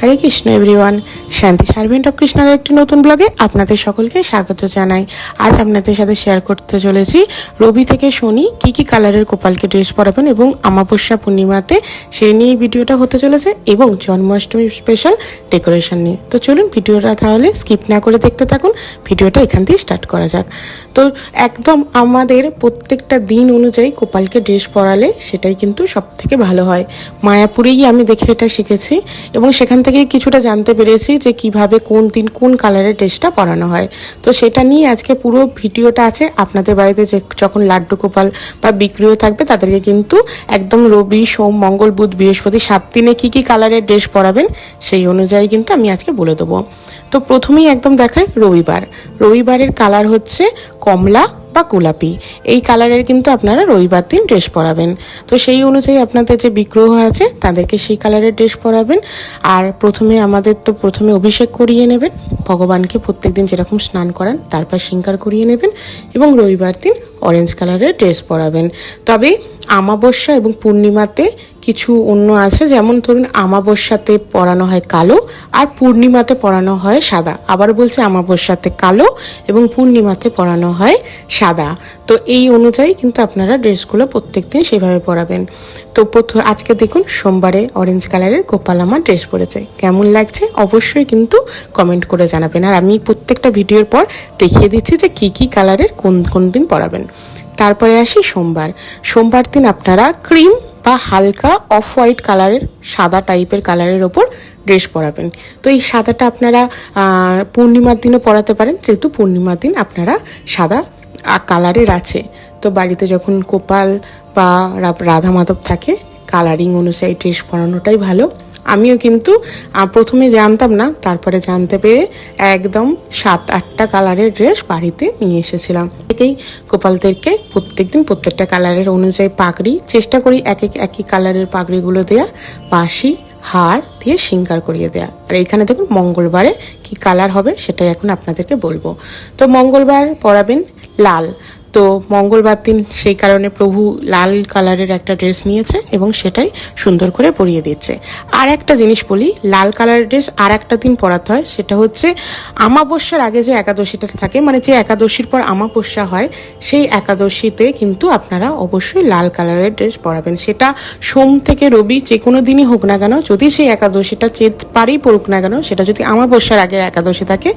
Hare Krishna everyone Shanti servant of কৃষ্ণার একটি নতুন ব্লগে আপনাদের সকলকে স্বাগত জানাই। আজ আপনাদের সাথে শেয়ার করতে চলেছি রবি থেকে শনি, কি কি কালারের কোপালকে ড্রেস পরাবেন এবং আমাবস্যা পূর্ণিমাতে সেই নিয়ে ভিডিওটা হতে চলেছে এবং জন্মাষ্টমী স্পেশাল ডেকোরেশন নিয়ে। তো চলুন ভিডিওটা তাহলে স্কিপ না করে দেখতে থাকুন, ভিডিওটা এখান থেকে স্টার্ট করা যাক। তো একদম আমাদের প্রত্যেকটা দিন অনুযায়ী কোপালকে ড্রেস পরালে সেটাই কিন্তু সব থেকে ভালো হয়। মায়াপুরেই আমি দেখে এটা শিখেছি এবং সেখান থেকে কিছুটা জানতে পেরেছি যে কীভাবে কোন দিন কোন কালারের ড্রেসটা পরানো হয়। তো সেটা নিয়ে আজকে পুরো ভিডিওটা আছে। আপনাদের বাড়িতে যে যখন লাড্ডু গোপাল বা বিক্রিও থাকবে, তাদেরকে কিন্তু একদম রবি, সোম, মঙ্গল, বুধ, বৃহস্পতি সাত দিনে কী কি কালারের ড্রেস পরাবেন, সেই অনুযায়ী কিন্তু আমি আজকে বলে দেবো। তো প্রথমেই একদম দেখাই রবিবার। রবিবারের কালার হচ্ছে কমলা বা গোলাপি। এই কালারের কিন্তু আপনারা রবিবার দিন ড্রেস পরাবেন। তো সেই অনুযায়ী আপনাদের যে বিগ্রহ আছে, তাদেরকে সেই কালারের ড্রেস পরাবেন। আর প্রথমে আমাদের তো প্রথমে অভিষেক করিয়ে নেবেন। ভগবানকে প্রত্যেকদিন যেরকম স্নান করান তারপর শৃঙ্গার করিয়ে নেবেন এবং রবিবার দিন অরেঞ্জ কালারের ড্রেস পরাবেন। তবে আমাবস্যা এবং পূর্ণিমাতে কিছু অন্য আছে, যেমন ধরুন আমাবস্যাতে পরানো হয় কালো আর পূর্ণিমাতে পরানো হয় সাদা। আবার বলছে আমাবস্যাতে কালো এবং পূর্ণিমাতে পরানো হয় সাদা। তো এই অনুযায়ী কিন্তু আপনারা ড্রেসগুলো প্রত্যেক দিন সেভাবে পরাবেন। তো প্রথম আজকে দেখুন সোমবারে অরেঞ্জ কালারের গোপাল আমার ড্রেস পরেছে। কেমন লাগছে অবশ্যই কিন্তু কমেন্ট করে জানাবেন। আর আমি প্রত্যেকটা ভিডিওর পর দেখিয়ে দিচ্ছি যে কি কি কালারের কোন কোন দিন পরাবেন। তারপরে আসি সোমবার। সোমবার দিন আপনারা ক্রিম বা হালকা অফ হোয়াইট কালারের, সাদা টাইপের কালারের ওপর ড্রেস পরাবেন। তো এই সাদাটা আপনারা পূর্ণিমার দিনও পরাতে পারেন, যেহেতু পূর্ণিমার দিন আপনারা সাদা কালারের আছে। তো বাড়িতে যখন কোপাল বা রাধা মাধব থাকে কালারিং অনুযায়ী ড্রেস পরানোটাই ভালো। আমিও কিন্তু প্রথমে জানতাম না, তারপরে জানতে পেরে একদম সাত, আটটা কালারের ড্রেস বাড়িতে নিয়ে এসেছিলাম। থেকেই গোপালদেরকে প্রত্যেকদিন প্রত্যেকটা কালারের অনুযায়ী পাগড়ি, চেষ্টা করি এক এক, একই কালারের পাগড়িগুলো দেয়া, বাঁশি, হার দিয়ে শৃঙ্গার করিয়ে দেয়া। আর এখানে দেখুন মঙ্গলবারে কি কালার হবে সেটাই এখন আপনাদেরকে বলব। তো মঙ্গলবার পরাবেন লাল। তো মঙ্গলবার দিন সেই কারণে প্রভু লাল কালারের একটা ড্রেস নিয়েছে এবং সেটাই সুন্দর করে পরিয়ে দিচ্ছে। আর একটা জিনিস বলি, লাল কালারের ড্রেস আর একটা দিন পরাতে হয়, সেটা হচ্ছে আমাবস্যার আগে যে একাদশীটা থাকে মানে যে একাদশীর পর আমাবস্যা হয়, সেই একাদশীতে কিন্তু আপনারা অবশ্যই লাল কালারের ড্রেস পরাবেন। সেটা সোম থেকে রবি যে কোনো দিনই হোক না কেন, যদি সেই একাদশীটা চেত পারেই পড়ুক না কেন, সেটা যদি আমাবস্যার আগের একাদশী থাকে,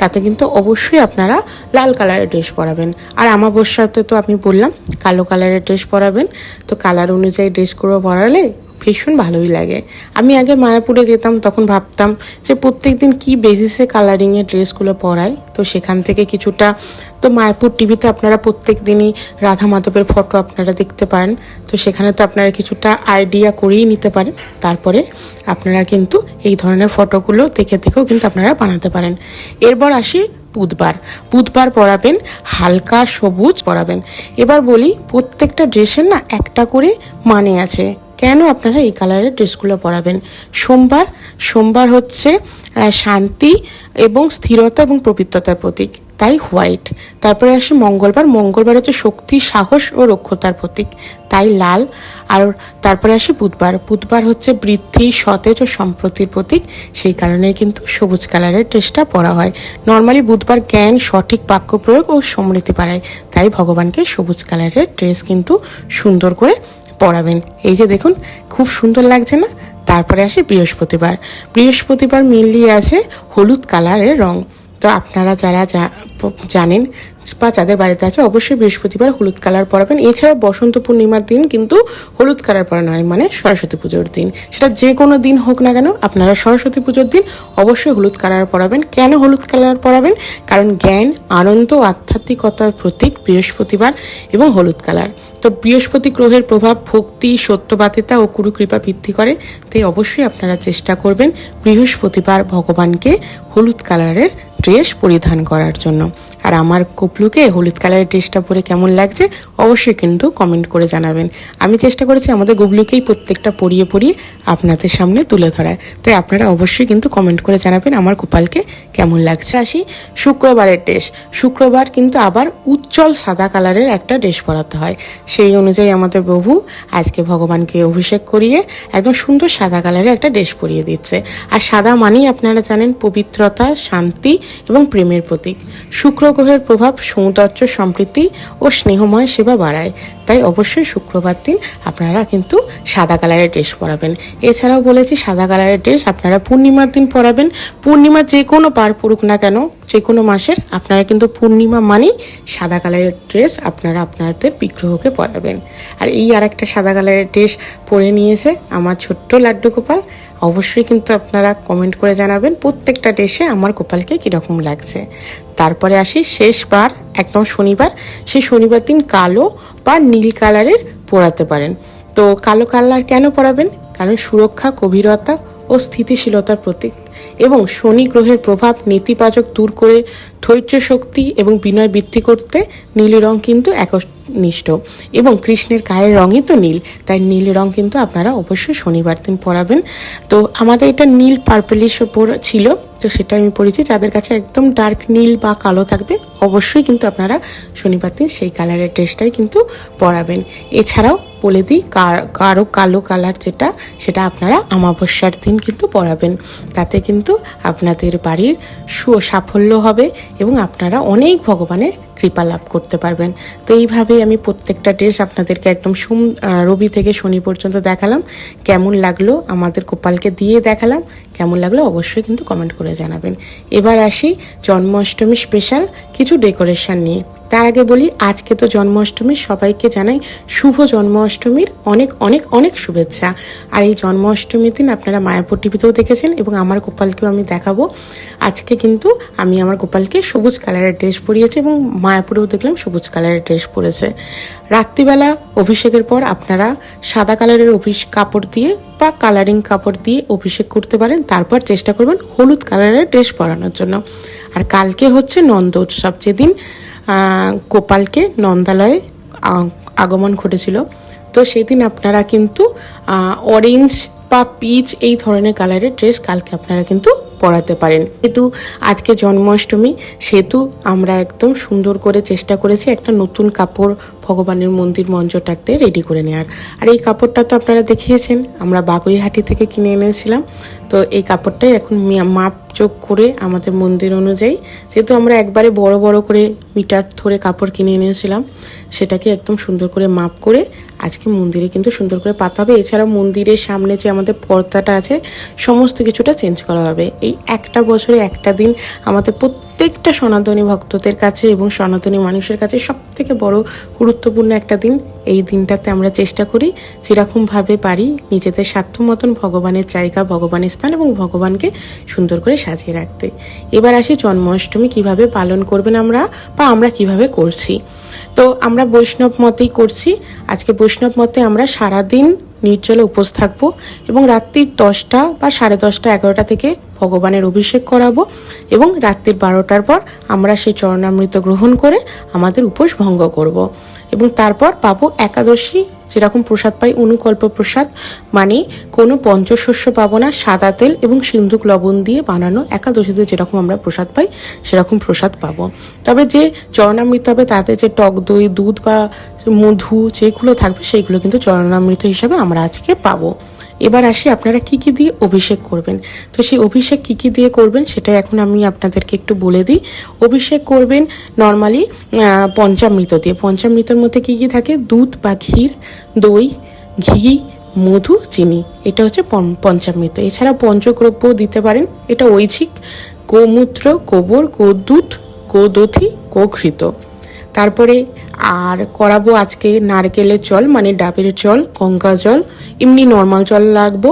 তাতে কিন্তু অবশ্যই আপনারা লাল কালারের ড্রেস পরাবেন। আর আমাবস্যাতে তো আমি বললাম, কালো কালারের ড্রেস পরাবেন, তো কালার অনুযায়ী ড্রেসগুলো পরালে ভীষণ ভালোই লাগে। আমি আগে মায়াপুরে যেতাম, তখন ভাবতাম যে প্রত্যেকদিন কী বেসিসে কালারিংয়ের ড্রেসগুলো পরায় তো সেখান থেকে কিছুটা, তো মায়াপুর টিভিতে আপনারা প্রত্যেক দিনই রাধা মাধবের ফটো আপনারা দেখতে পারেন, তো সেখানে তো আপনারা কিছুটা আইডিয়া করেই নিতে পারেন, তারপরে আপনারা কিন্তু এই ধরনের ফটোগুলো দেখে দেখেও কিন্তু আপনারা বানাতে পারেন। এরপর আসি বুধবার। বুধবার পরাবেন, হালকা সবুজ পরাবেন। এবার বলি, প্রত্যেকটা ড্রেসের না একটা করে মানে আছে। কেন আপনারা এই কালারের ড্রেসগুলো পরাবেন? সোমবার সোমবার হচ্ছে শান্তি এবং স্থিরতা এবং পবিত্রতার প্রতীক। তাই হোয়াইট। তারপরে আসে মঙ্গলবার। মঙ্গলবার হচ্ছে শক্তি, সাহস ও রক্ষতার প্রতীক। তাই লাল। আর তারপরে আসে বুধবার। বুধবার হচ্ছে বৃদ্ধি, সতেজ ও সম্প্রতির প্রতীক। সেই কারণেই কিন্তু সবুজ কালারের ড্রেসটা পরা হয়। নর্মালি বুধবার জ্ঞান, সঠিক বাক্য প্রয়োগ ও সমৃদ্ধি বাড়ায়। তাই ভগবানকে সবুজ কালারের ড্রেস কিন্তু সুন্দর করে পরাবেন। এই যে দেখুন, খুব সুন্দর লাগছে না? তারপরে আসে বৃহস্পতিবার। বৃহস্পতিবার মেনলি আছে হলুদ কালারের রং। তো আপনারা যারা জানেন বা যাদের বাড়িতে আছে, অবশ্যই বৃহস্পতিবার হলুদ কালার পরাবেন। এছাড়া বসন্ত পূর্ণিমার দিন কিন্তু হলুদ কালার পরানো হয় মানে সরস্বতী পুজোর দিন। সেটা যে কোনো দিন হোক না কেন, আপনারা সরস্বতী পুজোর দিন অবশ্যই হলুদ কালার পরাবেন। কেন হলুদ কালার পরাবেন? কারণ জ্ঞান, আনন্দ, আধ্যাত্মিকতার প্রতীক বৃহস্পতিবার এবং হলুদ কালার। তো বৃহস্পতি গ্রহের প্রভাব, ভক্তি, সত্যবাদিতা ও কুরুকৃপা বৃদ্ধি করে, তাই অবশ্যই আপনারা চেষ্টা করবেন বৃহস্পতিবার ভগবানকে হলুদ কালারের ড্রেস পরিধান করার জন্য। আর আমার কুপলুকে হলুদ কালারের ড্রেসটা পরে কেমন লাগছে অবশ্যই কিন্তু কমেন্ট করে জানাবেন। আমি চেষ্টা করেছি আমাদের গুবলুকেই প্রত্যেকটা পরিয়ে পরিয়ে আপনাদের সামনে তুলে ধরায় তাই আপনারা অবশ্যই কিন্তু কমেন্ট করে জানাবেন আমার গোপালকে কেমন লাগছে। আসি শুক্রবারের ড্রেস। শুক্রবার কিন্তু আবার উজ্জ্বল সাদা কালারের একটা ড্রেস পরাতে হয়। সেই অনুযায়ী আমাদের প্রভু আজকে ভগবানকে অভিষেক করিয়ে একদম সুন্দর সাদা কালারের একটা ড্রেস পরিয়ে দিচ্ছে। আর সাদা মানেই আপনারা জানেন পবিত্রতা, শান্তি এবং প্রেমের প্রতীক। শুক্র গ্রহের প্রভাব সৌন্দর্য সম্প্রীতি ও স্নেহময় সেবা বাড়ায়। তাই অবশ্যই শুক্রবার দিন আপনারা কিন্তু সাদা কালারের ড্রেস পরাবেন। এছাড়াও বলেছি, সাদা কালারের ড্রেস আপনারা পূর্ণিমার দিন পরাবেন। পূর্ণিমার যে কোনো পার পড়ুক না কেন, যে কোনো মাসের আপনারা কিন্তু পূর্ণিমা মানেই সাদা কালারের ড্রেস আপনারা আপনাদের বিগ্রহকে পরাবেন। আর এই আর একটা সাদা কালারের ড্রেস পরে নিয়েছে আমার ছোট্ট লাড্ডু গোপাল অবশ্যই কিন্তু আপনারা কমেন্ট করে জানাবেন প্রত্যেকটা ডেসে আমার গোপালকে কীরকম লাগছে। তারপরে আসি, শেষবার, একদম শনিবার, সেই শনিবার দিন কালো বা নীল কালারের পরাতে পারেন। তো কালো কালার কেন পরাবেন? কারণ সুরক্ষা, গভীরতা ও স্থিতিশীলতার প্রতীক। এবং শনি গ্রহের প্রভাব নেতিবাচক দূর করে ধৈর্য শক্তি এবং বিনয় বৃদ্ধি করতে নীল রং কিন্তু একনিষ্ঠ। এবং কৃষ্ণের গায়ের রঙই তো নীল, তাই নীল রং কিন্তু আপনারা অবশ্যই শনিবার দিন পরাবেন। তো আমাদের এটা নীল পার্পলিশ ওপর ছিল, তো সেটা আমি পড়েছি যাদের কাছে একদম ডার্ক নীল বা কালো থাকবে, অবশ্যই কিন্তু আপনারা শনিবার দিন সেই কালারের ড্রেসটাই কিন্তু পরাবেন। এছাড়াও বলে দিই, কারও কালো কালার যেটা, সেটা আপনারা অমাবস্যার দিন কিন্তু পরাবেন। তাতে কিন্তু আপনাদের বাড়ির সু সাফল্য হবে এবং আপনারা অনেক ভগবানের কৃপা লাভ করতে পারবেন। তো এইভাবেই আমি প্রত্যেকটা ড্রেস আপনাদেরকে একদম সোম রবি থেকে শনি পর্যন্ত দেখালাম। কেমন লাগল আমাদের গোপালকে দিয়ে দেখালাম। কেমন লাগল অবশ্যই কিন্তু কমেন্ট করে জানাবেন। এবার আসি জন্মাষ্টমী স্পেশাল কিছু ডেকোরেশন নিয়ে। তার আগে বলি, আজকে তো জন্মাষ্টমী, সবাইকে জানাই শুভ জন্মাষ্টমীর অনেক অনেক অনেক শুভেচ্ছা। আর এই জন্মাষ্টমীর দিন আপনারা মায়াপুর টিভিতেও দেখেছেন এবং আমার গোপালকেও আমি দেখাবো। আজকে কিন্তু আমি আমার গোপালকে সবুজ কালারের ড্রেস পরিয়েছি এবং মায়াপুরেও দেখলাম সবুজ কালারের ড্রেস পরেছে। রাত্রিবেলা অভিষেকের পর আপনারা সাদা কালারের অভিষ কাপড় দিয়ে বা কালারিং কাপড় দিয়ে অভিষেক করতে পারেন। তারপর চেষ্টা করবেন হলুদ কালারের ড্রেস পরানোর জন্য। আর কালকে হচ্ছে নন্দ উৎসব। যেদিন গোপালকে নন্দালয়ে আগমন ঘটেছিল, তো সেদিন আপনারা কিন্তু অরেঞ্জ বা পিচ এই ধরনের কালারের ড্রেস কালকে আপনারা কিন্তু পরাতে পারেন। যেহেতু আজকে জন্মাষ্টমী, সেহেতু আমরা একদম সুন্দর করে চেষ্টা করেছি একটা নতুন কাপড় ভগবানের মন্দির মঞ্চটাতে রেডি করে নেওয়ার আর এই কাপড়টা তো আপনারা দেখিয়েছেন, আমরা বাগুইহাটি থেকে কিনে এনেছিলাম। তো এই কাপড়টাই এখন মাপ যোগ করে আমাদের মন্দির অনুযায়ী, যেহেতু আমরা একবারে বড় বড় করে মিটার ধরে কাপড় কিনে এনেছিলাম, সেটাকে একদম সুন্দর করে মাপ করে আজকে মন্দিরে কিন্তু সুন্দর করে পাতা হবে। এছাড়াও মন্দিরের সামনে যে আমাদের পর্দাটা আছে, সমস্ত কিছুটা চেঞ্জ করা হবে। এই একটা বছরে একটা দিন আমাদের প্রত্যেকটা সনাতনী ভক্তদের কাছে এবং সনাতনী মানুষের কাছে সব থেকে বড় গুরুত্বপূর্ণ একটা দিন। এই দিনটাতে আমরা চেষ্টা করি যেরকমভাবে পারি নিজেদের স্বার্থ মতন ভগবানের জায়গা, ভগবানের স্থান এবং ভগবানকে সুন্দর করে সাজিয়ে রাখতে। এবার আসি জন্মাষ্টমী কীভাবে পালন করবেন আমরা বা আমরা কীভাবে করছি। তো আমরা বৈষ্ণব মতেই করছি। আজকে বৈষ্ণব মতে আমরা সারাদিন নির্জলে উপোস থাকব এবং রাত্রির দশটা বা সাড়ে দশটা এগারোটা থেকে ভগবানের অভিষেক করাবো এবং রাত্রির বারোটার পর আমরা সেই চরণামৃত গ্রহণ করে আমাদের উপোস ভঙ্গ করব। এবং তারপর পাবো একাদশী যেরকম প্রসাদ পাই অনুকল্প প্রসাদ মানে কোনো পঞ্চশস্য পাবো না, সাদা তেল এবং সিন্ধুক লবণ দিয়ে বানানো একাদশীতে যেরকম আমরা প্রসাদ পাই, সেরকম প্রসাদ পাবো। তবে যে চরণামৃত হবে, তাতে যে টক দই, দুধ বা মধু যেগুলো থাকবে, সেইগুলো কিন্তু চরণামৃত হিসাবে আমরা আজকে পাবো। এবার আসি আপনারা কি কি দিয়ে অভিষেক করবেন। তো সেই অভিষেক কি কি দিয়ে করবেন সেটা এখন আমি আপনাদেরকে একটু বলে দিই। অভিষেক করবেন নর্মালি পঞ্চামৃত দিয়ে। পঞ্চামৃতর মধ্যে কি কি থাকে? দুধ বা ক্ষীর দই, ঘি, মধু, চিনি। এটা হচ্ছে পঞ্চামৃত। এছাড়া পঞ্চদ্রব্য দিতে পারেন। এটা ঐচ্ছিক, গোমূত্র, গোবর গোদুধ গোদধি, গোঘৃত। তারপরে আর করাবো আজকে নারকেলের জল মানে ডাবের জল, গঙ্গা জল, এমনি নর্মাল জল লাগবো।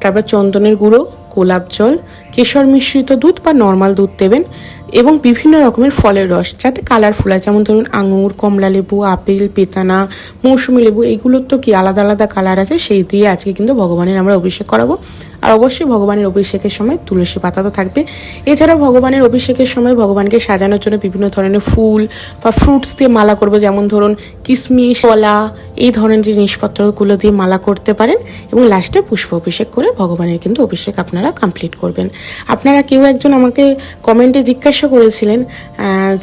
তারপর চন্দনের গুঁড়ো, গোলাপ জল, কেশর মিশ্রিত দুধ বা নর্মাল দুধ দেবেন এবং বিভিন্ন রকমের ফলের রস, যাতে কালারফুল হয়। যেমন ধরুন আঙুর, কমলা লেবু, আপেল পেতানা মৌসুমি লেবু, এগুলোর তো কি আলাদা আলাদা কালার আছে, সেই দিয়ে আজকে কিন্তু ভগবানের আমরা অভিষেক করাবো। আর অবশ্যই ভগবানের অভিষেকের সময় তুলসী পাতা তো থাকবে। এছাড়াও ভগবানের অভিষেকের সময় ভগবানকে সাজানোর জন্য বিভিন্ন ধরনের ফুল বা ফ্রুটস দিয়ে মালা করব, যেমন ধরুন কিশমিশ কলা, এই ধরনের জিনিসপত্রগুলো দিয়ে মালা করতে পারেন এবং লাস্টে পুষ্প অভিষেক করে ভগবানের কিন্তু অভিষেক আপনারা কমপ্লিট করবেন। আপনারা কেউ একজন আমাকে কমেন্টে জিজ্ঞাসা করেছিলেন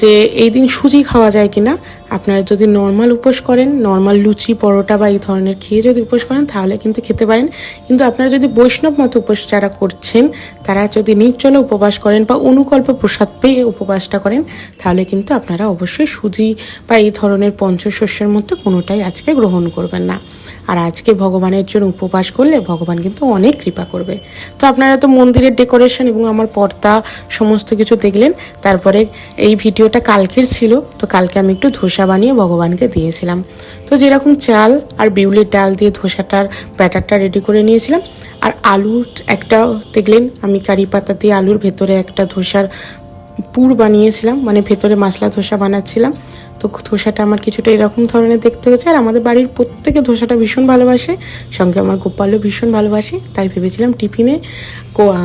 যে এই দিন সুজি খাওয়া যায় কিনা? আপনারা যদি নর্মাল উপোস করেন নর্মাল লুচি, পরোটা বা এই ধরনের খেয়ে যদি উপোস করেন, তাহলে কিন্তু খেতে পারেন। কিন্তু আপনারা যদি বৈষ্ণব মত উপোস যারা করছেন, তারা যদি নির্জলে উপবাস করেন বা অনুকল্প প্রসাদ পেয়ে উপবাসটা করেন, তাহলে কিন্তু আপনারা অবশ্যই সুজি বা এই ধরনের পঞ্চশস্যের মধ্যে কোনোটাই আজকে গ্রহণ করবেন না। আর আজকে ভগবানের জন্য উপবাস করলে ভগবান কিন্তু অনেক কৃপা করবে। তো আপনারা তো মন্দিরের ডেকোরেশন এবং আমার পর্দা সমস্ত কিছু দেখলেন, তারপরে এই ভিডিওটা কালকের ছিল, তো কালকে আমি একটু ধোসা বানিয়ে ভগবানকে দিয়েছিলাম। তো যেরকম চাল আর বিউলির ডাল দিয়ে ধোসাটার ব্যাটারটা রেডি করে নিয়েছিলাম, আর আলুর একটা দেখলেন, আমি কারি পাতা দিয়ে আলুর ভেতরে একটা ধোসার পুর বানিয়েছিলাম মানে ভেতরে মশলা ধোসা বানাচ্ছিলাম। তো ধোসাটা আমার কিছুটা এরকম ধরনের দেখতে হয়েছে। আর আমাদের বাড়ির প্রত্যেকে ধোসাটা ভীষণ ভালোবাসে। সঙ্গে আমার গোপালও ভীষণ ভালোবাসে। তাই ভেবেছিলাম টিফিনে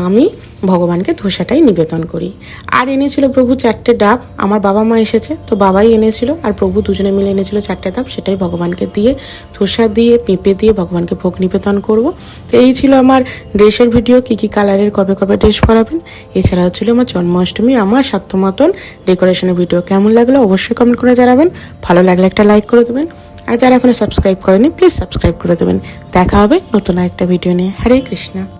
আমি ভগবানকে ধোসাটাই নিবেদন করি। আর এনেছিল প্রভু চারটে ডাব, আমার বাবা মা এসেছে, তো বাবাই এনেছিল, আর প্রভু দুজনে মিলে এনেছিল চারটে ডাব, সেটাই ভগবানকে দিয়ে ধোসা দিয়ে, পেঁপে দিয়ে ভগবানকে ভোগ নিবেদন করব। তো এই ছিল আমার ড্রেসের ভিডিও, কী কী কালারের, কবে কবে ড্রেস পরাবেন। এছাড়াও ছিল আমার জন্মাষ্টমী, আমার সাধ্য মতন ডেকোরেশনের ভিডিও, কেমন লাগল অবশ্যই কমেন্ট করে জানাবেন। ভালো লাগলে একটা লাইক করে দেবেন। আর যারা এখনও সাবস্ক্রাইব করেনি, প্লিজ সাবস্ক্রাইব করে দেবেন। দেখা হবে নতুন একটা ভিডিও নিয়ে। হরে কৃষ্ণা।